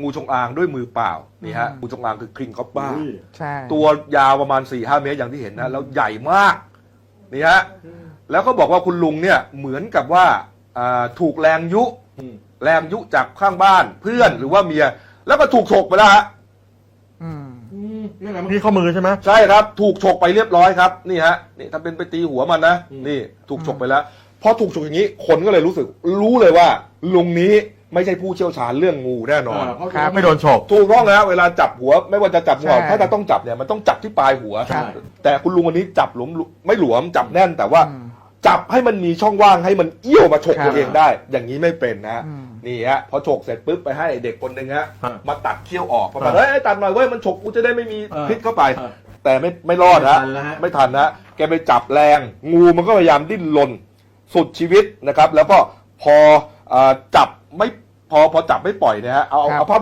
งูจงอางด้วยมือเปล่านี่ฮะอืมงูจงอางคือคริงคอปบ้าอุ้ยใช่ตัวยาวประมาณ4ี่ห้าเมตรอย่างที่เห็นนะ แล้วใหญ่มากนี่ฮะแล้วก็บอกว่าคุณลุงเนี่ยเหมือนกับว่าอ่าถูกแรงยุอืมแรงยุจากข้างบ้านเพื่อนหรือว่าเมีย แล้วก็ถูกฉกไปแล้วฮะอืมอืมนี่ไงเมื่อกี้ข้อมือใช่ไหมใช่ครับ ถูกฉกไปเรียบร้อยครับนี่ฮะนี่ถ้าเป็นไปตีหัวมันนะอืมนี่ ถูกฉกไปแล้วพอถูกฉกอย่างนี้คนก็เลยรู้สึก รู้เลยว่าลุงนี้ ไม่ใช่ผู้เชี่ยวชาญเรื่องงูแน่นอนเพราะครับ ไม่โดนฉก ถูกต้องนะเวลาจับหัวไม่ว่าจะจับหัวใช่ถ้าจะต้องจับเนี่ยมันต้องจับที่ปลายหัว ใช่ แต่คุณลุงวันนี้จับหลวมไม่หลวมจับแน่นแต่ว่า อืม จับให้มันมีช่องว่างให้มันเอี้ยวมาฉกครับตัวเองได้ อย่างนี้ไม่เป็นนะอืม นี่ฮะพอฉกเสร็จปุ๊บไปให้เด็กคนหนึ่งฮะฮะมาตัดเขี้ยวออกประมาณฮะ เฮ้ยตัดหน่อยเว้ยมันฉกกูจะได้ไม่มีเออพิษเข้าไป เออ แต่ไม่ไม่รอดฮะไม่ทันแล้วฮะ ไม่ทันนะแกไปจับแรง งูมันก็พยายามดิ้นรนสุดชีวิตนะครับ แล้วก็พอเอ่อจับ ไม่พอพอจับไม่ปล่อยเนะฮะเอาเอาครับ เอาผ้า